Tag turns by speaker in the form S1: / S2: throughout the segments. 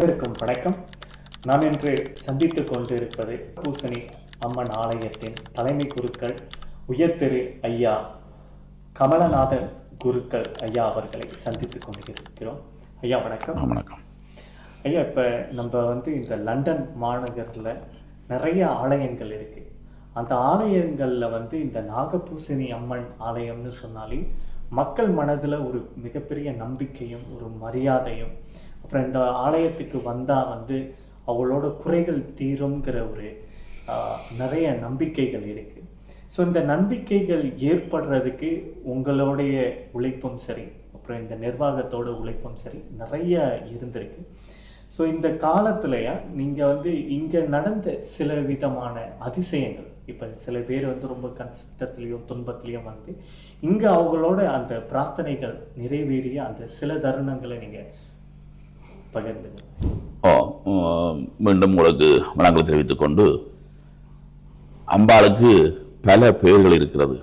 S1: அனைவருக்கும் வணக்கம். நாம் இன்று சந்தித்துக் கொண்டிருப்பது பூசணி அம்மன் ஆலயத்தின் தலைமை குருக்கள் உயர்திரு ஐயா கமலநாதன் குருக்கள் ஐயா அவர்களை சந்தித்துக் கொண்டிருக்கிறோம். ஐயா வணக்கம்.
S2: வணக்கம்.
S1: ஐயா இப்போ நம்ம வந்து இந்த லண்டன் மாநகரில் நிறைய ஆலயங்கள் இருக்கு. அந்த ஆலயங்களில் வந்து இந்த நாகபூசணி அம்மன் ஆலயம்னு சொன்னாலே மக்கள் மனதில் ஒரு மிகப்பெரிய நம்பிக்கையும் ஒரு மரியாதையும் அப்புறம் இந்த ஆலயத்துக்கு வந்தால் வந்து அவங்களோட குறைகள் தீருங்கிற ஒரு நிறைய நம்பிக்கைகள் இருக்குது ஸோ இந்த நம்பிக்கைகள் ஏற்படுறதுக்கு உங்களுடைய உழைப்பும் சரி அப்புறம் இந்த நிர்வாகத்தோட உழைப்பும் சரி நிறைய இருந்திருக்கு. ஸோ இந்த காலத்துலையா நீங்கள் வந்து இங்கே நடந்த சில விதமான அதிசயங்கள் இப்போ சில பேர் வந்து ரொம்ப கஷ்டத்துலேயும் துன்பத்துலேயும் வந்து இங்கே அவங்களோட அந்த பிரார்த்தனைகள் நிறைவேறிய அந்த சில தருணங்களை நீங்கள்
S2: மீண்டும் உங்களுக்கு வணக்கம் தெரிவித்துக் கொண்டு அம்பாளுக்கு பல பெயர்கள் இருக்கிறது.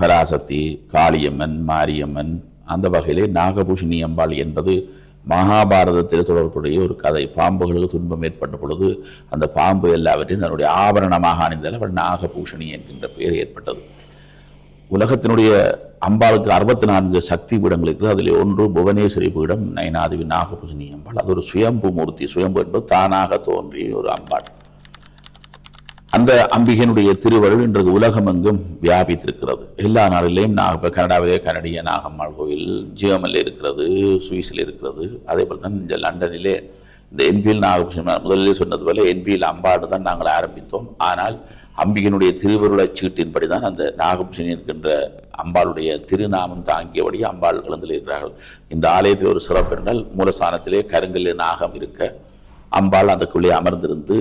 S2: பராசக்தி காளியம்மன் மாரியம்மன் அந்த வகையிலே நாகபூஷணி அம்பாள் என்பது மகாபாரதத்தில் தொடர்புடைய ஒரு கதை. பாம்புகளுக்கு துன்பம் ஏற்பட்ட பொழுது அந்த பாம்பு எல்லாவற்றையும் தன்னுடைய ஆபரணமாக அணிந்தால் அவள் நாகபூஷணி என்கின்ற பெயர் ஏற்பட்டது. உலகத்தினுடைய அம்பாளுக்கு அறுபத்தி நான்கு சக்தி பீடங்கள் இருக்குது. அதில் ஒன்று புவனேஸ்வரி பீடம் நயனாதிவி நாகபூசணி அம்பாள் அது ஒரு சுயம்பு மூர்த்தி. சுயம்பு என்பது தானாக தோன்றிய ஒரு அம்பாள். அந்த அம்பிகையினுடைய திருவருள் இன்றைக்கு உலகமெங்கும் வியாபித்திருக்கிறது. எல்லா நாடுகளிலும் நாக இப்போ கனடாவிலே கனடிய நாகம்மாள் கோவில் ஜியோமில் இருக்கிறது சுவிஸில் இருக்கிறது. அதே போல் தான் இந்த லண்டனிலே இந்த என்பியில் நாகபூஷணி முதலிலே சொன்னது போல என்பியில் அம்பாடு தான் நாங்கள் ஆரம்பித்தோம். ஆனால் அம்பிகனுடைய திருவருளச் சீட்டின்படி தான் அந்த நாகபூஷணி இருக்கின்ற அம்பாளுடைய திருநாமம் தாங்கியபடி அம்பாள் இருக்கிறார்கள். இந்த ஆலயத்தில் ஒரு சிறப்பு என்றால் மூலஸ்தானத்திலே கருங்கல் நாகம் இருக்க அம்பாள் அதற்குள்ளே அமர்ந்திருந்து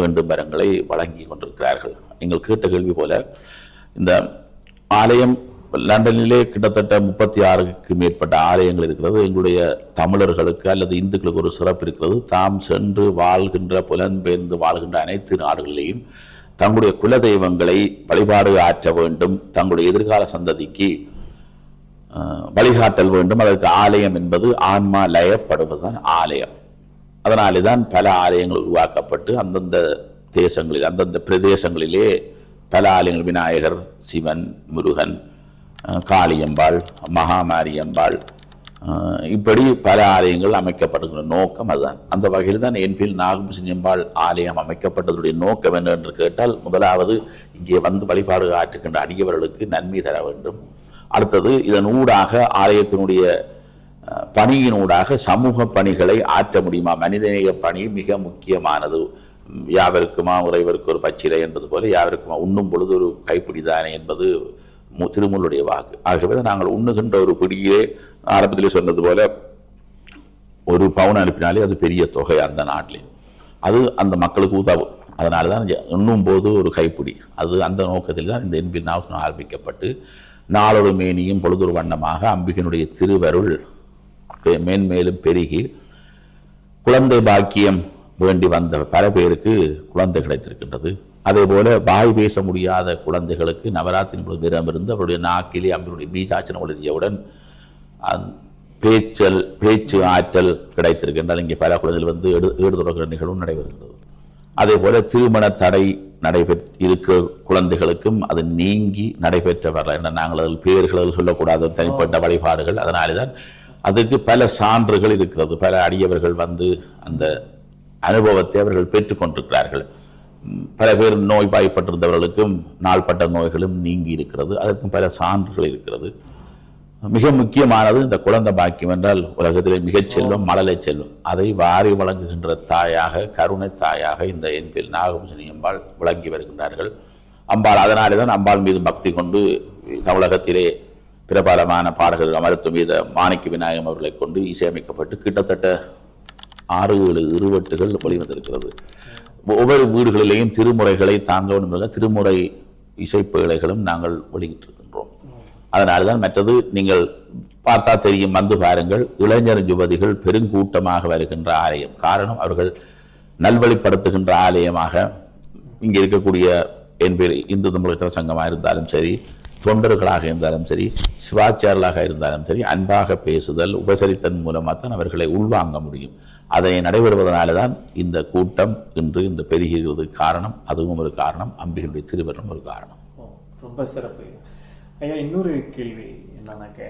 S2: வேண்டும் வரங்களை வழங்கி கொண்டிருக்கிறார்கள். நீங்கள் கேட்ட கேள்வி போல இந்த ஆலயம் லண்டனிலே கிட்டத்தட்ட முப்பத்தி ஆறுக்கு மேற்பட்ட ஆலயங்கள் இருக்கிறது. எங்களுடைய தமிழர்களுக்கு அல்லது இந்துக்களுக்கு ஒரு சிறப்பு இருக்கிறது. தாம் சென்று வாழ்கின்ற புலன்பெயர்ந்து வாழ்கின்ற அனைத்து நாடுகளிலேயும் தங்களுடைய குலதெய்வங்களை வழிபாடு ஆற்ற வேண்டும் தங்களுடைய எதிர்கால சந்ததிக்கு வழிகாட்டல் வேண்டும். அதற்கு ஆலயம் என்பது ஆன்மா லயப்படுவதுதான் ஆலயம். அதனாலே தான் பல ஆலயங்கள் உருவாக்கப்பட்டு அந்தந்த தேசங்களில் அந்தந்த பிரதேசங்களிலே பல ஆலயங்கள். விநாயகர் சிவன் முருகன் காளியம்பாள் மகாமாரியம்பாள் இப்படி பல ஆலயங்கள் அமைக்கப்படுகிற நோக்கம் அதுதான். அந்த வகையில் தான் என்ஃபீல் நாகபூசணியம்பாள் ஆலயம் அமைக்கப்பட்டதுடைய நோக்கம் என்ன என்று கேட்டால் முதலாவது இங்கே வந்து வழிபாடு ஆற்றுகின்ற அடியவர்களுக்கு நன்மை தர வேண்டும். அடுத்தது இதன் ஊடாக ஆலயத்தினுடைய பணியினூடாக சமூக பணிகளை ஆற்ற முடியுமா? மனிதநேய பணி மிக முக்கியமானது. யாவருக்குமா? உறைவருக்கு ஒரு பச்சிலை என்பது போல யாவருக்குமா? உண்ணும் பொழுது ஒரு கைப்பிடிதானே என்பது திருமூலுடைய வாக்கு. ஆகவே நாங்கள் உண்ணுகின்ற ஒரு பிடியே ஆரம்பத்திலே சொன்னது போல ஒரு பவுன் அனுப்பினாலே அது பெரிய தொகை அந்த நாட்டிலே. அது அந்த மக்களுக்கு உதவும். அதனால தான் இங்க உண்ணும் போது ஒரு கைப்பிடி. அது அந்த நோக்கத்தில் தான் இந்த என்பின் நாவசனம் ஆரம்பிக்கப்பட்டு நாளொரு மேனியும் பொழுதொரு வண்ணமாக அம்பிகனுடைய திருவருள் மேன்மேலும் பெருகி குழந்தை பாக்கியம் வேண்டி வந்த பல பேருக்கு குழந்தை கிடைத்திருக்கின்றது. அதே போல் வாய் பேச முடியாத குழந்தைகளுக்கு நவராத்திரி பொழுது விரதம் இருந்து அவருடைய நாக்கிலே அம்பினுடைய பீஜாச்சனம் எழுதியவுடன் பேச்சல் பேச்சு ஆற்றல் கிடைத்திருக்கின்றால் இங்கே பல குழந்தைகள் வந்து எடு ஏடு தொடர்கிற நிகழ்வும் நடைபெறுகிறது அதே போல் திருமண தடை நடைபெற் இருக்க குழந்தைகளுக்கும் அது நீங்கி நடைபெற்ற வரல நாங்கள் அதில் பேர்கள் அதில் சொல்லக்கூடாத தனிப்பட்ட வழிபாடுகள். அதனாலே தான் அதுக்கு பல சான்றுகள் இருக்கிறது. பல அடியவர்கள் வந்து அந்த அனுபவத்தை அவர்கள் பெற்றுக்கொண்டிருக்கிறார்கள். பல பேர் நோய்வாய்ப்பட்டிருந்தவர்களுக்கும் நாள்பட்ட நோய்களும் நீங்கி இருக்கிறது. அதற்கும் பல சான்றுகள் இருக்கிறது. மிக முக்கியமானது இந்த குழந்தை பாக்கியம் என்றால் உலகத்திலே மிகச் செல்லும் மழலை செல்லும் அதை வாரி வழங்குகின்ற தாயாக கருணை தாயாக இந்த என்பில் நாகபூஷணி அம்பாள் விளங்கி வருகின்றார்கள். அம்பாள் அதனாலே தான் அம்பாள் மீது பக்தி கொண்டு தமிழகத்திலே பிரபலமான பாடல்கள் அமர்த்து மீத மாணிக்க விநாயகம் அவர்களை கொண்டு இசையமைக்கப்பட்டு கிட்டத்தட்ட ஆறு ஏழு இருவட்டுகள் வெளிவந்திருக்கிறது. ஒவ்வொரு வீடுகளிலேயும் திருமுறைகளை தாங்க வேண்டும் திருமுறை இசைப்பிழைகளும் நாங்கள் வெளியிட்டிருக்கின்றோம். அதனால் தான் மற்றது நீங்கள் பார்த்தா தெரியும் வந்து பாருங்கள். இளைஞர் யுவதிகள் பெருங்கூட்டமாக வருகின்ற ஆலயம். காரணம் அவர்கள் நல்வழிப்படுத்துகின்ற ஆலயமாக இங்கே இருக்கக்கூடிய என் பேர் இந்து தமிழக சங்கமாக இருந்தாலும் சரி தொண்டர்களாக இருந்தாலும் சரி சிவாச்சாரலாக இருந்தாலும் சரி அன்பாக பேசுதல் உபசரித்தன் மூலமாக தான் அவர்களை உள்வாங்க முடியும். அதை நடைபெறுவதனால தான் இந்த கூட்டம் இன்று இந்த பெருகிறது காரணம் அதுவும் ஒரு காரணம் அம்பிகளுடைய திருவரணம் ஒரு காரணம்.
S1: ஓ ரொம்ப சிறப்பு. ஐயா இன்னொரு கேள்வி என்னன்னாக்க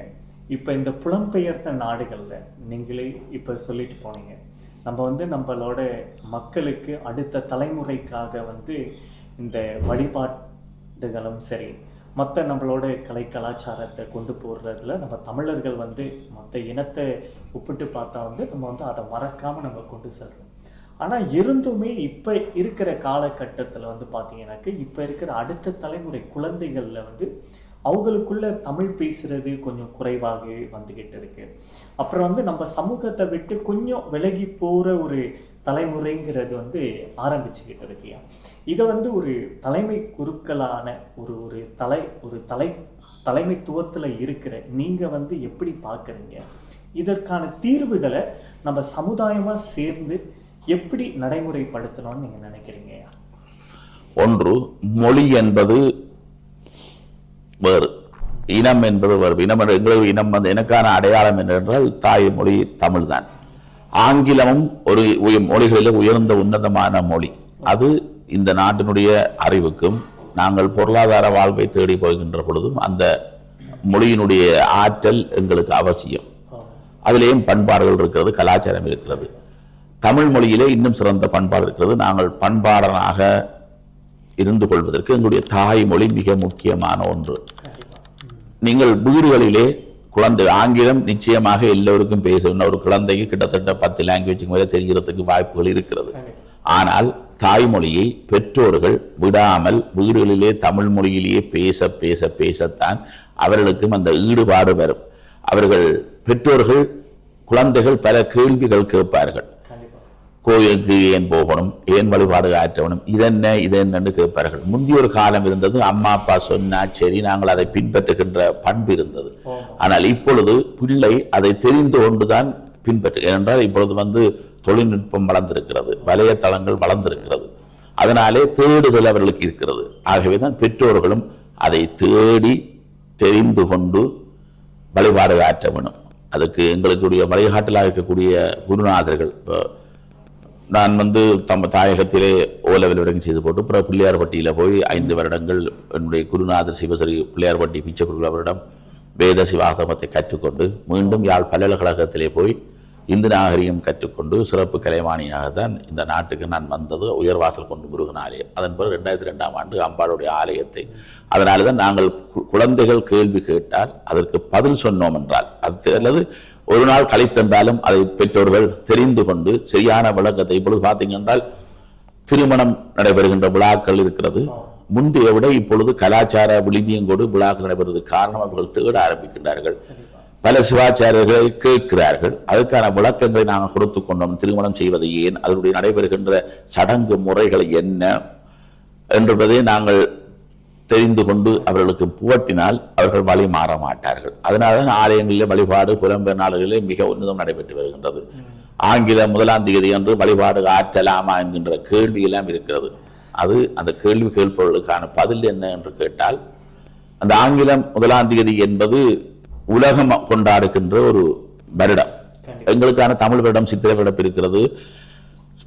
S1: இப்போ இந்த புலம்பெயர்ந்த நாடுகளில் நீங்களே இப்போ சொல்லிட்டு போனீங்க. நம்ம வந்து நம்மளோட மக்களுக்கு அடுத்த தலைமுறைக்காக வந்து இந்த வழிபாட்டுகளும் சரி மற்ற நம்மளோட கலை கலாச்சாரத்தை கொண்டு போடுறதுல நம்ம தமிழர்கள் வந்து மற்ற இனத்தை ஒப்பிட்டு பார்த்தா வந்து நம்ம வந்து அதை மறக்காமல் நம்ம கொண்டு செல்றோம். ஆனால் இருந்துமே இப்போ இருக்கிற காலகட்டத்தில் வந்து பார்த்தீங்கன்னாக்க இப்போ இருக்கிற அடுத்த தலைமுறை குழந்தைகளில் வந்து அவங்களுக்குள்ள தமிழ் பேசுறது கொஞ்சம் குறைவாகவே வந்துக்கிட்டு இருக்கு. அப்புறம் வந்து நம்ம சமூகத்தை விட்டு கொஞ்சம் விலகி போகிற ஒரு தலைமுறைங்கிறது வந்து ஆரம்பிச்சுக்கிட்டு இருக்கியா இதை வந்து ஒரு தலைமை குருக்களான ஒரு ஒரு தலை ஒரு தலை தலைமைத்துவத்தில் இருக்கிற நீங்கள் வந்து எப்படி பார்க்குறீங்க இதற்கான தீர்வுகளை நம்ம சமுதாயமாக சேர்ந்து எப்படி நடைமுறைப்படுத்தணும்னு நீங்கள் நினைக்கிறீங்க?
S2: ஒன்று மொழி என்பது வேறு. இனம் என்பது வேறு. இனம் என்ற- எங்களது இனம் வந்து எனக்கான அடையாளம் என்னவென்றால் தாய்மொழி தமிழ்தான். ஆங்கிலமும் ஒரு உய- மொழிகளில் உயர்ந்த உன்னதமான மொழி. அது இந்த நாட்டினுடைய அறிவுக்கும் நாங்கள் பொருளாதார வாழ்வை தேடி போகின்ற பொழுதும் அந்த மொழியினுடைய ஆற்றல் எங்களுக்கு அவசியம். அதிலேயும் பண்பாடுகள் இருக்கிறது கலாச்சாரம் இருக்கிறது. தமிழ் மொழியிலே இன்னும் சிறந்த பண்பாடு இருக்கிறது. நாங்கள் பண்பாடனாக இருந்து கொள்வதற்கு எங்களுடைய தாய்மொழி மிக முக்கியமான ஒன்று. நீங்கள் வீடுகளிலே குழந்தை ஆங்கிலம் நிச்சயமாக எல்லோருக்கும் பேசணும் ஒரு குழந்தைக்கு கிட்டத்தட்ட பத்து லாங்குவேஜுக்கு மேலே தெரிகிறதுக்கு வாய்ப்புகள் இருக்கிறது. ஆனால் தாய்மொழியை பெற்றோர்கள் விடாமல் வீடுகளிலே தமிழ் மொழியிலேயே பேச பேச பேசத்தான் அவர்களுக்கும் அந்த ஈடுபாடு வரும். அவர்கள் பெற்றோர்கள் குழந்தைகள் பல கேள்விகள் கேட்பார்கள். கோயிலுக்கு ஏன் போகணும்? ஏன் வழிபாடு ஆற்றணும் இதென்ன இதென்னு கேட்பார்கள். முந்தைய ஒரு காலம் இருந்தது அம்மா அப்பா சொன்னா சரி நாங்கள் அதை பின்பற்றுகின்ற பண்பு இருந்தது. ஆனால் இப்பொழுது பிள்ளை அதை தெரிந்து கொண்டுதான் பின்பற்று ஏனென்றால் இப்பொழுது வந்து தொழில்நுட்பம் வளர்ந்திருக்கிறது வலையத்தளங்கள் வளர்ந்திருக்கிறது. அதனாலே தேடுதல் அவர்களுக்கு இருக்கிறது. ஆகவே தான் பெற்றோர்களும் அதை தேடி தெரிந்து கொண்டு வழிபாடு ஆற்ற வேணும் அதுக்கு எங்களுடைய வழிகாட்டலாக இருக்கக்கூடிய குருநாதர்கள் இப்போ நான் வந்து தம் தாயகத்திலே ஓ லெவல் வரைக்கும் செய்து போட்டு பிற பிள்ளையார்பட்டியில் போய் ஐந்து வருடங்கள் என்னுடைய குருநாதர் சிவசரி பிள்ளையார்பட்டி பிச்சைக்குழு அவரிடம் வேத சிவாகமத்தை கற்றுக்கொண்டு மீண்டும் யாழ் பல்கலைக்கழகத்திலே போய் இந்து நாகரிகம் கற்றுக்கொண்டு சிறப்பு கலைவாணியாக தான் இந்த நாட்டுக்கு நான் வந்தது உயர்வாசல் கொண்டு முருகன் ஆலயம் அதன் பிறகு ரெண்டாயிரத்தி ரெண்டாம் ஆண்டு அம்பாளுடைய ஆலயத்தை அதனால தான் நாங்கள் கு- குழந்தைகள் கேள்வி கேட்டால் அதற்கு பதில் சொன்னோம் என்றால் அது அல்லது ஒரு நாள் கழித்தென்றாலும் அதை பெற்றோர்கள் தெரிந்து கொண்டு சரியான விளக்கத்தை இப்பொழுது பார்த்தீங்க என்றால் திருமணம் நடைபெறுகின்ற விழாக்கள் இருக்கிறது. முந்தைய விட இப்பொழுது கலாச்சார விளிமியங்கோடு விழாக்கள் நடைபெறுவது காரணம் அவர்கள் தேட ஆரம்பிக்கின்றார்கள். பல சிவாச்சாரியர்களை கேட்கிறார்கள். அதற்கான விளக்கங்களை நாங்கள் கொடுத்து கொண்டோம். திருமணம் செய்வது ஏன்? அதனுடைய நடைபெறுகின்ற சடங்கு முறைகள் என்ன? என்பதை நாங்கள் தெரிந்து கொண்டு அவர்களுக்கு புகட்டினால் அவர்கள் வழி மாற மாட்டார்கள். அதனால தான் ஆலயங்களிலே வழிபாடு புலம்பெயர் நாடுகளிலே மிக உன்னதம் நடைபெற்று வருகின்றது. ஆங்கில முதலாம் தேதி அன்று வழிபாடு ஆற்றலாமா என்கின்ற கேள்வி எல்லாம் இருக்கிறது. அது அந்த கேள்வி கேட்பவர்களுக்கான பதில் என்ன என்று கேட்டால் அந்த ஆங்கிலம் முதலாம் தேதி என்பது உலகம் கொண்டாடுகின்ற ஒரு வருடம். எங்களுக்கான தமிழ் வருடம் சித்திரை வருடம் இருக்கிறது.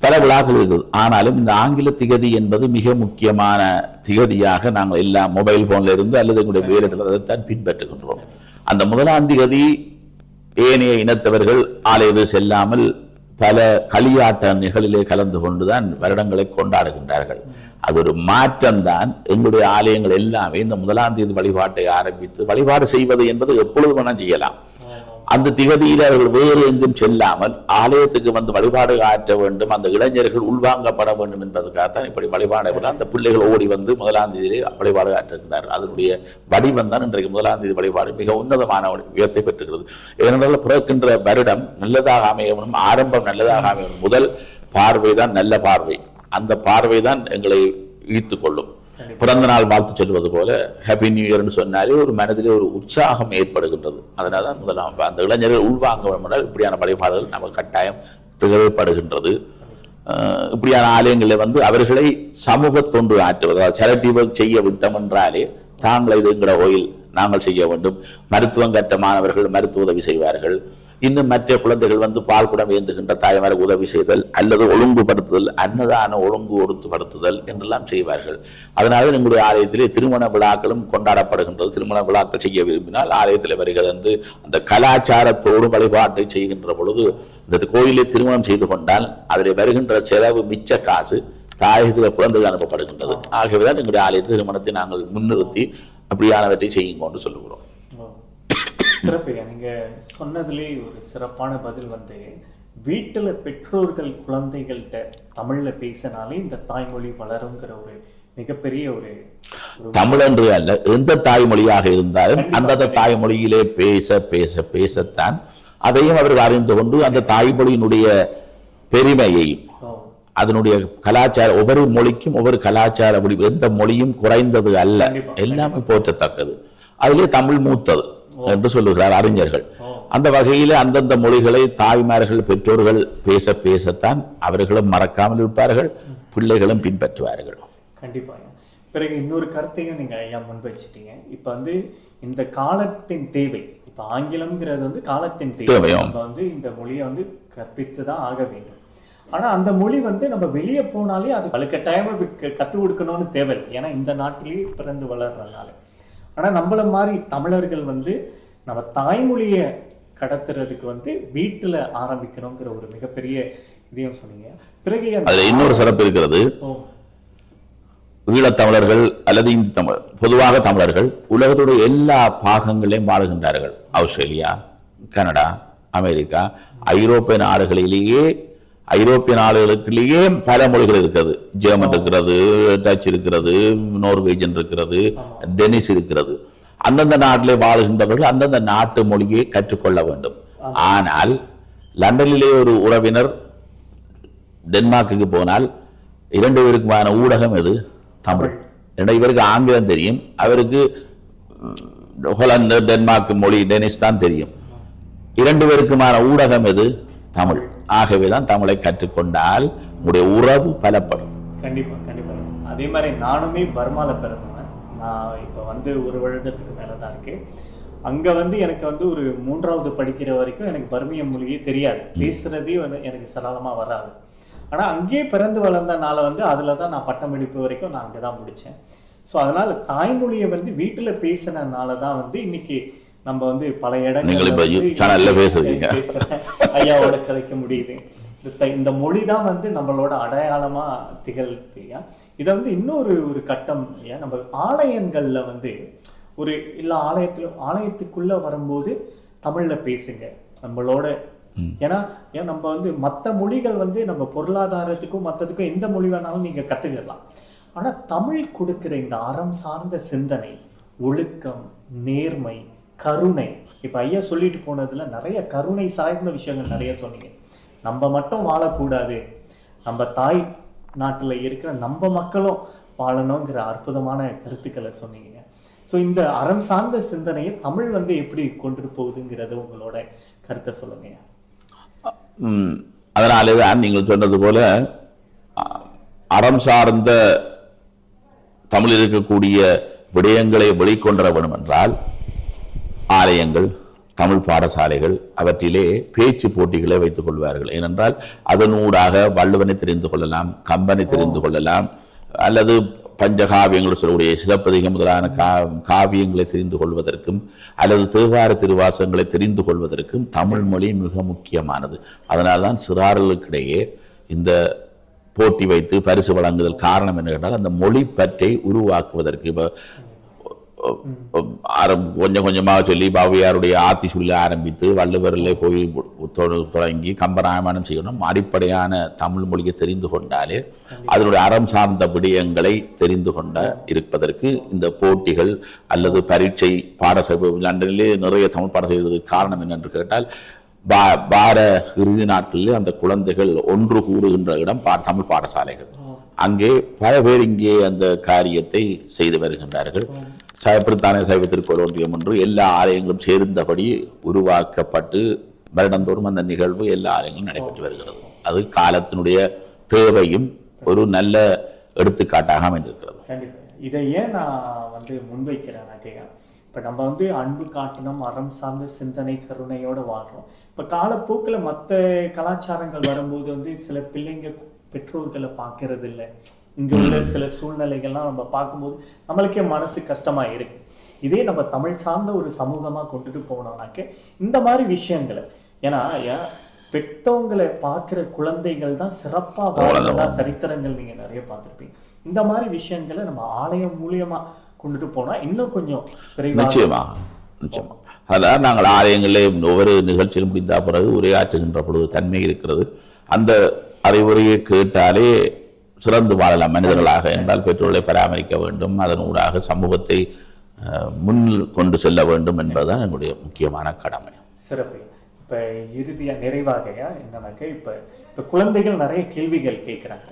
S2: பல விழாக்கள் இருக்குது ஆனாலும் இந்த ஆங்கில திகதி என்பது மிக முக்கியமான திகதியாக நாங்கள் எல்லாம் மொபைல் போன்ல இருந்து அல்லது எங்களுடைய வேறு அதைத்தான் பின்பற்றுகின்றோம். அந்த முதலாம் திகதி ஏனைய இனத்தவர்கள் ஆலயவு செல்லாமல் பல களியாட்ட நிகழிலே கலந்து கொண்டுதான் வருடங்களை கொண்டாடுகின்றார்கள். அது ஒரு மாற்றம்தான். எங்களுடைய ஆலயங்கள் எல்லாமே இந்த முதலாம் தேதி வழிபாட்டை ஆரம்பித்து வழிபாடு செய்வது என்பது எப்பொழுது வேணால் செய்யலாம். அந்த திகதியில் அவர்கள் வேறு எங்கும் செல்லாமல் ஆலயத்துக்கு வந்து வழிபாடு ஆற்ற வேண்டும் அந்த இளைஞர்கள் உள்வாங்கப்பட வேண்டும் என்பதற்காகத்தான் இப்படி வழிபாடு அந்த பிள்ளைகள் ஓடி வந்து முதலாம் தேதியிலே வழிபாடு ஆற்றுகின்றார்கள் அதனுடைய வடிவம் தான் இன்றைக்கு முதலாம் தேதி வழிபாடு. மிக உன்னதமான உயர்த்தை பெற்றுகிறது. ஏனென்றால் பிறக்கின்ற வருடம் நல்லதாக அமைய வேண்டும் ஆரம்பம் நல்லதாக அமைய வேண்டும் முதல் பார்வை தான் நல்ல பார்வை. அந்த பார்வை தான் எங்களை ஈர்த்து கொள்ளும். பிறந்த நாள் வாழ்த்து சொல்வது போல ஹாப்பி நியூ இயர்னு சொன்னாலே ஒரு மனதிலே ஒரு உற்சாகம் ஏற்படுகின்றது. அதனால தான் முதலாம் அந்த இளைஞர்கள் உள்வாங்க வேண்டுமென்றால் இப்படியான வழிபாடுகள் நமக்கு கட்டாயம் தேவைப்படுகின்றது இப்படியான ஆலயங்களில் வந்து அவர்களை சமூக தொண்டு ஆற்றுவது அதாவது சேரிட்டி ஒர்க் செய்ய விட்டோம் என்றாலே தாங்கள் இது எங்கட கோயில் நாங்கள் செய்ய வேண்டும். மருத்துவம் கற்ற மாணவர்கள் மருத்துவ உதவி செய்வார்கள். இன்னும் மற்ற குழந்தைகள் வந்து பால் குடம் ஏந்துகின்ற தாய்மாருக்கு உதவி செய்தல் அல்லது ஒழுங்குபடுத்துதல் அன்னதான ஒழுங்கு ஒடுத்துப்படுத்துதல் என்றெல்லாம் செய்வார்கள். அதனால எங்களுடைய ஆலயத்திலே திருமண விழாக்களும் கொண்டாடப்படுகின்றது. திருமண விழாக்கள் செய்ய விரும்பினால் ஆலயத்தில் வருகிறது வந்து அந்த கலாச்சாரத்தோடு வழிபாட்டை செய்கின்ற பொழுது இந்த கோயிலை திருமணம் செய்து கொண்டால் அதில் வருகின்ற செலவு மிச்ச காசு தாயகத்தில் குழந்தைகள் அனுப்பப்படுகின்றது. ஆகவேதான் எங்களுடைய ஆலயத்தில் திருமணத்தை நாங்கள் முன்னிறுத்தி அப்படியானவற்றை செய்யுங்கன்னு சொல்லுகிறோம்.
S1: ஓ. சிறப்புங்க நீங்க சொன்னதுலேயே ஒரு சிறப்பான பதில் வந்து வீட்டுல பெற்றோர்கள் குழந்தைகள்கிட்ட தமிழ்ல பேசினாலே இந்த தாய்மொழி வளருங்கிற ஒரு மிகப்பெரிய ஒரு
S2: தமிழ் என்று அல்ல எந்த தாய்மொழியாக இருந்தாலும். அந்தந்த தாய்மொழியிலே பேச பேச பேசத்தான் அதையும் அவர்கள் அறிந்து கொண்டு அந்த தாய்மொழியினுடைய பெருமையையும் அதனுடைய கலாச்சார ஒவ்வொரு மொழிக்கும் ஒவ்வொரு கலாச்சார மொழி எந்த மொழியும் குறைந்தது அல்ல. எல்லாமே போற்றத்தக்கது அதிலே தமிழ் மூத்தது என்று சொல்லுகிறார் அறிஞர்கள். அந்த வகையிலே அந்தந்த மொழிகளை தாய்மார்கள் பெற்றோர்கள் பேச பேசத்தான் அவர்களும் மறக்காமல் இருப்பார்கள் பிள்ளைகளும் பின்பற்றுவார்கள்.
S1: கண்டிப்பாங்க பிறகு இன்னொரு கருத்தையும் நீங்க ஐயா முன் வச்சிட்டீங்க. இப்ப வந்து இந்த காலத்தின் தேவை இப்ப ஆங்கிலம்ங்கிறது வந்து காலத்தின் தேவை. நம்ம வந்து இந்த மொழியை வந்து கற்பித்து தான் ஆக வேண்டும். ஆனா அந்த மொழி வந்து நம்ம வெளியே போனாலே அது வலுக்கட்டாயமா க- கத்துக் கொடுக்கணும்னு தேவையில்லை ஏன்னா இந்த நாட்டிலேயே பிறந்து வளர்றதுனால. ஆனா நம்மள மாதிரி தமிழர்கள் வந்து நம்ம தாய்மொழியை கடத்துறதுக்கு வந்து வீட்டுல ஆரம்பிக்கணுங்கிற ஒரு மிகப்பெரிய இதையும் சொன்னீங்க. பிறகு
S2: அதுல இன்னொரு சிறப்பு இருக்கிறது. ஈழத்தமிழர்கள் அல்லது இந்தி தமிழ் பொதுவாக தமிழர்கள் உலகத்துடைய எல்லா பாகங்களையும் வாழுகின்றார்கள். ஆஸ்திரேலியா கனடா அமெரிக்கா ஐரோப்பிய நாடுகளிலேயே ஐரோப்பிய நாடுகளுக்குள்ளேயே பல மொழிகள் இருக்கிறது. ஜெர்மன் இருக்கிறது டச் இருக்கிறது நோர்வேஜன் இருக்கிறது டெனிஸ் இருக்கிறது. அந்தந்த நாட்டிலே வாழுகின்றவர்கள் அந்தந்த நாட்டு மொழியை கற்றுக்கொள்ள வேண்டும். ஆனால் லண்டனிலே ஒரு உறவினர் டென்மார்க்குக்கு போனால் இரண்டு பேருக்குமான ஊடகம் எது? தமிழ். ஏன்னா இவருக்கு ஆங்கிலம் தெரியும். அவருக்கு ஹொலந்து டென்மார்க் மொழி டெனிஸ் தான் தெரியும். இரண்டு பேருக்குமான ஊடகம் எது? தமிழ். ஆகவே தான் தமிழை கற்றுக்கொண்டால் உங்களுடைய உறவு பலப்படும்.
S1: கண்டிப்பா கண்டிப்பா. அதே மாதிரி நானுமே பர்மால பிறந்தவன். நான் இப்போ வந்து ஒரு வருடத்துக்கு மேல தான் இருக்கு. அங்க வந்து எனக்கு வந்து ஒரு மூன்றாவது படிக்கிற வரைக்கும் எனக்கு பர்மிய மொழியே தெரியாது. பேசுறதே வந்து எனக்கு சரளமா வராது. ஆனா அங்கேயே பிறந்து வளர்ந்தனால வந்து அதுல தான் நான் பட்டமளிப்பு வரைக்கும் நான் அங்கே தான் முடிச்சேன். ஸோ அதனால தாய்மொழியை வந்து வீட்டுல பேசினனால தான் வந்து இன்னைக்கு நம்ம வந்து பல இடங்கள்
S2: பேசுறீங்க.
S1: ஐயாவோட கதைக்க முடியுது. இந்த மொழி தான் வந்து நம்மளோட அடையாளமா திகழ்த்து ஐயா இதை வந்து இன்னொரு ஒரு கட்டம் ஐயா நம்ம ஆலயங்கள்ல வந்து ஒரு எல்லா ஆலயத்திலும் ஆலயத்துக்குள்ள வரும்போது தமிழ்ல பேசுங்க. நம்மளோட ஏன்னா ஏன் நம்ம வந்து மற்ற மொழிகள் வந்து நம்ம பொருளாதாரத்துக்கும் மற்றதுக்கும் எந்த மொழி வேணாலும் நீங்க கத்துக்கலாம். ஆனா தமிழ் கொடுக்கிற இந்த அறம் சார்ந்த சிந்தனை ஒழுக்கம் நேர்மை கருணை. இப்போ ஐயா சொல்லிட்டு போனதுல நிறைய கருணை சார்ந்த விஷயங்கள் நிறைய சொன்னீங்க. நம்ம மட்டும் வாழக்கூடாது. நம்ம தாய் நாட்டில் இருக்கிற நம்ம மக்களும் வாழணுங்கிற அற்புதமான கருத்துக்களை சொன்னீங்க. ஸோ இந்த அறம் சார்ந்த சிந்தனையை தமிழ் வந்து எப்படி கொண்டு போகுதுங்கிறத உங்களோட கருத்தை சொல்லுங்க
S2: அதனாலே தான் நீங்கள் சொன்னது போல அறம் சார்ந்த தமிழில் இருக்கக்கூடிய விடயங்களை வெளிக்கொண்டர வேண்டும் என்றால் ஆலயங்கள் தமிழ் பாடசாலைகள் அவற்றிலே பேச்சு போட்டிகளை வைத்துக் கொள்வார்கள். ஏனென்றால் அதனூடாக வள்ளுவனை தெரிந்து கொள்ளலாம் கம்பனை தெரிந்து கொள்ளலாம் அல்லது பஞ்சகாவியங்கள் சொல்லக்கூடிய சிலப்பதிகம் முதலான கா காவியங்களை தெரிந்து கொள்வதற்கும் அல்லது தேவார திருவாசகங்களை தெரிந்து கொள்வதற்கும் தமிழ் மொழி மிக முக்கியமானது. அதனால்தான் சிறார்களுக்கிடையே இந்த போட்டி வைத்து பரிசு வழங்குதல் காரணம் என்ன கேட்டால் அந்த மொழி பற்றை உருவாக்குவதற்கு. இப்போ கொஞ்சம் கொஞ்சமாக சொல்லி பாவியாருடைய ஆத்தி சொல்ல ஆரம்பித்து வள்ளுவரில் போய் தொடங்கி கம்பராமாயணம் செய்யணும். அடிப்படையான தமிழ் மொழியை தெரிந்து கொண்டாலே அதனுடைய அறம் சார்ந்த விடயங்களை தெரிந்து கொண்ட இருப்பதற்கு இந்த போட்டிகள் அல்லது பரீட்சை பாடசபை லண்டனிலே நிறைய தமிழ் பாடம் செய்வதற்கு காரணம் என்னென்று கேட்டால் பா பார இறுதி நாட்களிலே அந்த குழந்தைகள் ஒன்று கூடுகின்ற இடம் பா தமிழ் பாடசாலைகள். அங்கே பல பேர் இங்கே அந்த காரியத்தை செய்து வருகின்றார்கள். சைப்பிரத்தான சைவ திருக்கோள் ஒன்றியம் என்று எல்லா ஆலயங்களும் சேர்ந்தபடி உருவாக்கப்பட்டு வருடந்தோறும் அந்த நிகழ்வு எல்லா ஆலயங்களும் நடைபெற்று வருகிறது. அது காலத்தினுடைய தேவையும் ஒரு நல்ல எடுத்துக்காட்டாக அமைந்திருக்கிறது.
S1: இதை ஏன் நான் வந்து முன்வைக்கிறேன் கேட்க இப்போ நம்ம வந்து அன்பு காட்டணும் அறம் சார்ந்த சிந்தனை கருணையோடு வாழ்றோம். இப்போ காலப்போக்கில் மற்ற கலாச்சாரங்கள் வரும்போது வந்து சில பிள்ளைங்க பெற்றோர்களை பார்க்கறது இல்லை இங்கே உள்ள சில சூழ்நிலைகள்லாம் நம்ம பார்க்கும்போது நம்மளுக்கே மனசு கஷ்டமா இருக்கு. இதே நம்ம தமிழ் சார்ந்த ஒரு சமூகமா கொண்டுட்டு போனோம்னாக்க இந்த மாதிரி விஷயங்களை ஏன்னா ஏன் பெற்றவங்களை பார்க்குற குழந்தைகள் தான் சிறப்பா வாழ்றதா சரித்திரங்கள் நீங்க நிறைய பார்த்திருப்பீங்க. இந்த மாதிரி விஷயங்களை நம்ம ஆலயம் மூலியமா கொண்டுட்டு போனா இன்னும் கொஞ்சம் விரைவாக
S2: நிச்சயமாக நிச்சயமாக அதான் நாங்கள் ஆலயங்களிலே ஒவ்வொரு நிகழ்ச்சியில் முடிந்த பிறகு உரையாற்றுகின்ற பொழுது தன்மை இருக்கிறது. அந்த அறிவுரையை கேட்டாலே சிறந்து வாழலாம் மனிதர்களாக என்றால் பெற்றோரை பராமரிக்க வேண்டும் அதனூடாக சமூகத்தை முன் கொண்டு செல்ல வேண்டும் என்பதுதான் என்னுடைய முக்கியமான கடமை.
S1: சிறப்பு. இப்ப இறுதியா நிறைவாகையா என்னக்கா இப்ப இப்ப குழந்தைகள் நிறைய கேள்விகள் கேட்குறாங்க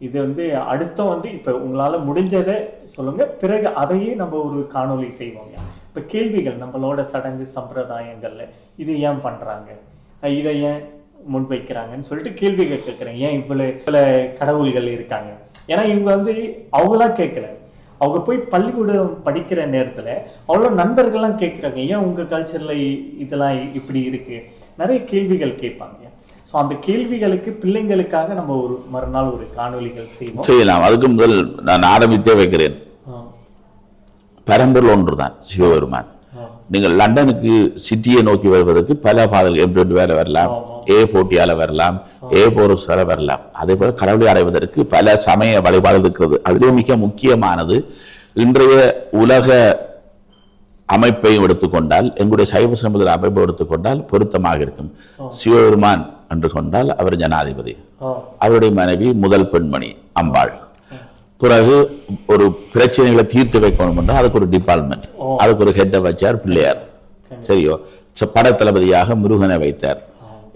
S1: இது வந்து அடுத்த வந்து இப்ப உங்களால முடிஞ்சதை சொல்லுங்க பிறகு அதையே நம்ம ஒரு காணொலி செய்வோங்க இப்ப கேள்விகள் நம்மளோட சடங்கு சம்பிரதாயங்கள்ல இது ஏன் பண்றாங்க? இதை ஏன் முன் வைக்கிறாங்கன்னு சொல்லிட்டு கேள்விகள் கேட்குறேன். ஏன் இவ்வளவு இவ்வளவு கடவுள்கள் இருக்காங்க? ஏன்னா இவங்க வந்து அவங்களா கேட்கல. அவங்க போய் பள்ளிக்கூடம் படிக்கிற நேரத்துல அவ்வளோ நண்பர்கள்லாம் கேட்குறாங்க. ஏன் உங்க கல்ச்சர்ல இதெல்லாம் இப்படி இருக்கு? நிறைய கேள்விகள் கேட்பாங்க. ஸோ அந்த கேள்விகளுக்கு பிள்ளைங்களுக்காக நம்ம ஒரு மறுநாள் ஒரு காணொளிகள் செய்வோம்.
S2: செய்யலாம். அதுக்கு முதல் நான் ஆரம்பித்தே வைக்கிறேன்.
S1: ஆ,
S2: பரம்பொருள் ஒன்றுதான் சிவபெருமான். நீங்கள் லண்டனுக்கு சிட்டியை நோக்கி வருவதற்கு பல பாதைகள் எம் வேலை வரலாம். ஏ போட்டியால வரலாம் ஏ போரஸால வரலாம். அதே போல கடவுளை அடைவதற்கு பல சமய வழிபாடு இருக்கிறது. அதிலே மிக முக்கியமானது. இன்றைய உலக அமைப்பையும் எடுத்துக்கொண்டால் எங்களுடைய சைவ சமுதிர அமைப்பை எடுத்துக்கொண்டால் பொருத்தமாக இருக்கும். சிவபெருமான் என்று கொண்டால் அவர் ஜனாதிபதி. அவருடைய மனைவி முதல் பெண்மணி அம்பாள். பிறகு ஒரு பிரச்சனைகளை தீர்த்து வைக்கணும் என்றால் அதுக்கு ஒரு டிபார்ட்மெண்ட் அதுக்கு ஒரு ஹெட்டை வச்சார் பிள்ளையார். சரியோ? படத்தளபதியாக முருகனை வைத்தார்.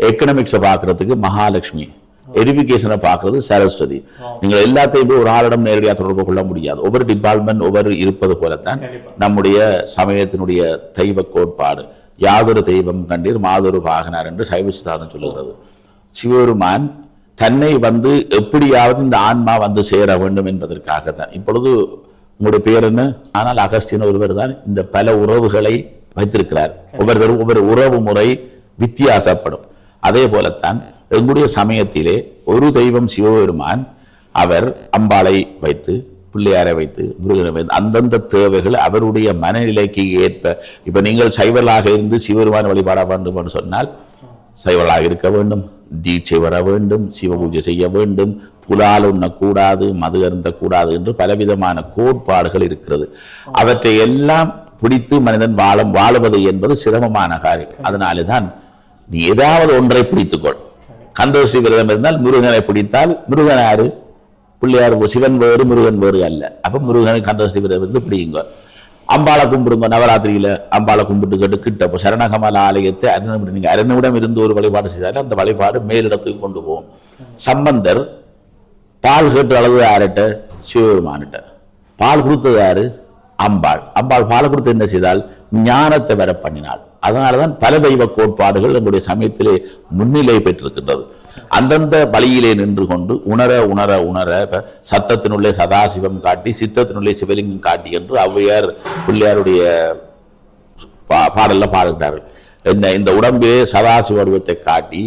S2: எக்கனாமிக்ஸை பார்க்கறதுக்கு மகாலட்சுமி. எஜுகேஷனை பார்க்கறது சரஸ்வதி நீங்கள் எல்லாத்தையும் ஒரு ஆளிடம் நேரடியாக தொடர்பு கொள்ள முடியாது. ஒவ்வொரு டிபார்ட்மெண்ட் ஒவ்வொரு இருப்பது போலத்தான். நம்முடைய சமயத்தினுடைய தெய்வ கோட்பாடு. யாதொரு தெய்வம் கண்டீர் மாதொரு பாகனார் என்று சைவ சித்தாந்தம் சொல்லுகிறது. சிவபெருமான் தன்னை வந்து எப்படியாவது இந்த ஆன்மா வந்து சேர வேண்டும் என்பதற்காகத்தான். இப்பொழுது உங்களுடைய பேர் என்ன? ஆனால் அகஸ்தியன் ஒருவர் தான் இந்த பல உறவுகளை வைத்திருக்கிறார். ஒவ்வொருத்தரும் ஒவ்வொரு உறவு முறை வித்தியாசப்படும். அதே போலத்தான் எங்களுடைய சமயத்திலே ஒரு தெய்வம் சிவபெருமான் அவர் அம்பாளை வைத்து பிள்ளையாரை வைத்து முருகனை வைத்து அந்தந்த தேவைகள் அவருடைய மனநிலைக்கு ஏற்ப இப்ப நீங்கள் சைவலாக இருந்து சிவபெருமான் வழிபாட வேண்டும் என்று சொன்னால் சைவலாக இருக்க வேண்டும் தீட்சை வர வேண்டும் சிவ பூஜை செய்ய வேண்டும் புலால் உண்ணக்கூடாது மது அருந்தக்கூடாது என்று பலவிதமான கோட்பாடுகள் இருக்கிறது. அவற்றை எல்லாம் பிடித்து மனிதன் வாழும் வாழுவது என்பது சிரமமான காரியம். அதனாலே தான் நீ ஏதாவது ஒன்றை பிடித்துக்கொள். கந்தோஷி விரதம் இருந்தால் முருகனை பிடித்தால் முருகன் யாரு? பிள்ளையார் சிவன் வேறு முருகன் வேறு அல்ல. அப்போ முருகனை கந்தோஷி விரதம் இருந்து பிடிங்க அம்பாளை கும்பிடுங்க நவராத்திரியில அம்பாளை கும்பிட்டு கேட்டு கிட்ட இப்போ சரணகமல ஆலயத்தை அரணம் நீங்க அரணிடம் இருந்து ஒரு வழிபாடு செய்தாலும் அந்த வழிபாடு மேலிடத்துக்கு கொண்டு போகும் சம்பந்தர் பால் கேட்டு அளவு யார்கிட்ட? சிவபெருமானிட்ட பால் கொடுத்தது யாரு? அம்பாள். அம்பாள் பால் கொடுத்து என்ன செய்தால் ஞானத்தை வர பண்ணினாள். அதனாலதான் பல தெய்வ கோட்பாடுகள் எங்களுடைய சமயத்திலே முன்னிலை பெற்றிருக்கின்றது. அந்தந்த வழியிலே நின்று கொண்டு உணர உணர உணர சத்தத்தினுள்ளே சதாசிவம் காட்டி சித்தத்தினுள்ளே சிவலிங்கம் காட்டி என்று ஔவையார் பிள்ளையாருடைய பா- பாடல்ல பாடுகிறார்கள் இந்த இந்த உடம்பிலே சதாசிவ உருவத்தை காட்டி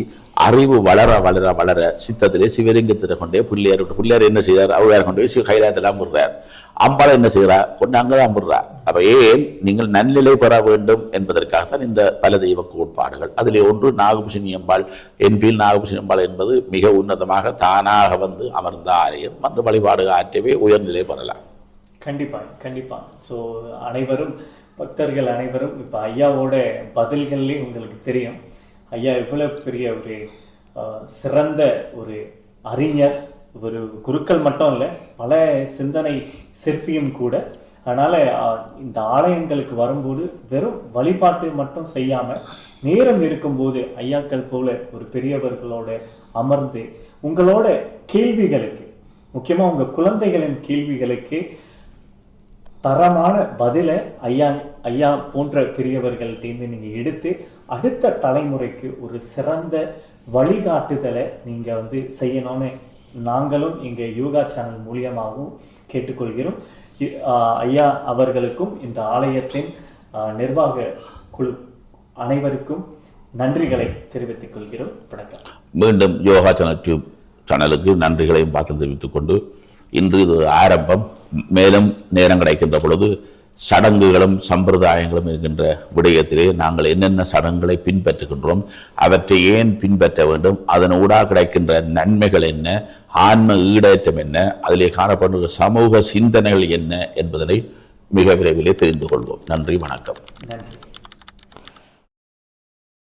S2: அறிவு வளர வளர வளர சித்தத்திலே சிவலிங்கத்தில கொண்டே பிள்ளையார் பிள்ளையார் என்ன செய்தார்? அவ்வையார் கொண்டு போய் சிவ கைலாயத்தில் அமுறார் அம்பாள் என்ன செய்கிறார் கொண்டு அங்கதான் அமுறார் அப்போ ஏன் நீங்கள் நன்னிலை பெற வேண்டும் என்பதற்காகத்தான் இந்த பல தெய்வ கோட்பாடுகள். அதில் ஒன்று நாகபூஷணி அம்பாள். என்பில் நாகபூஷணி அம்பாள் என்பது மிக உன்னதமாக தானாக வந்து அமர்ந்த ஆலயம் வந்து வழிபாடு ஆற்றவே உயர்நிலை பெறலாம்.
S1: கண்டிப்பாக கண்டிப்பாக ஸோ அனைவரும் பக்தர்கள் அனைவரும் இப்போ ஐயாவோட பதில்கள்லேயும் உங்களுக்கு தெரியும். ஐயா இவ்வளோ பெரிய ஒரு சிறந்த ஒரு அறிஞர். ஒரு குருக்கள் மட்டும் இல்லை பல சிந்தனை சிற்பியும் கூட. அதனால் இந்த ஆலயங்களுக்கு வரும்போது வெறும் வழிபாட்டு மட்டும் செய்யாமல் நேரம் இருக்கும்போது ஐயாக்கள் போல ஒரு பெரியவர்களோட அமர்ந்து உங்களோட கேள்விகளுக்கு முக்கியமாக உங்கள் குழந்தைகளின் கேள்விகளுக்கு தரமான பதிலை ஐயா ஐயா போன்ற பெரியவர்கள்ட்டேருந்து நீங்கள் எடுத்து அடுத்த தலைமுறைக்கு ஒரு சிறந்த வழிகாட்டுதலை நீங்கள் வந்து செய்யணும்னு நாங்களும் எங்கள் யோகா சேனல் மூலியமாகவும் கேட்டுக்கொள்கிறோம். ஐயா அவர்களுக்கும் இந்த ஆலயத்தின் நிர்வாக குழு அனைவருக்கும் நன்றிகளை தெரிவித்துக் கொள்கிறோம். வணக்கம்.
S2: மீண்டும் யோகா சேனல் டியூப் சேனலுக்கு நன்றிகளையும் பார்த்து தெரிவித்துக் கொண்டு இன்று இது ஆரம்பம். மேலும் நேரம் கிடைக்கின்ற பொழுது சடங்குகளும் சம்பிரதாயங்களும் இருக்கின்ற விடயத்திலே நாங்கள் என்னென்ன சடங்குகளை பின்பற்றுகின்றோம் அவற்றை ஏன் பின்பற்ற வேண்டும் அதன் ஊடாக கிடைக்கின்ற நன்மைகள் என்ன ஆன்ம ஈடேற்றம் என்ன அதிலே காணப்படுகிற சமூக சிந்தனைகள் என்ன என்பதனை மிக விரைவிலே தெரிந்து கொள்வோம். நன்றி வணக்கம்.
S1: நன்றி.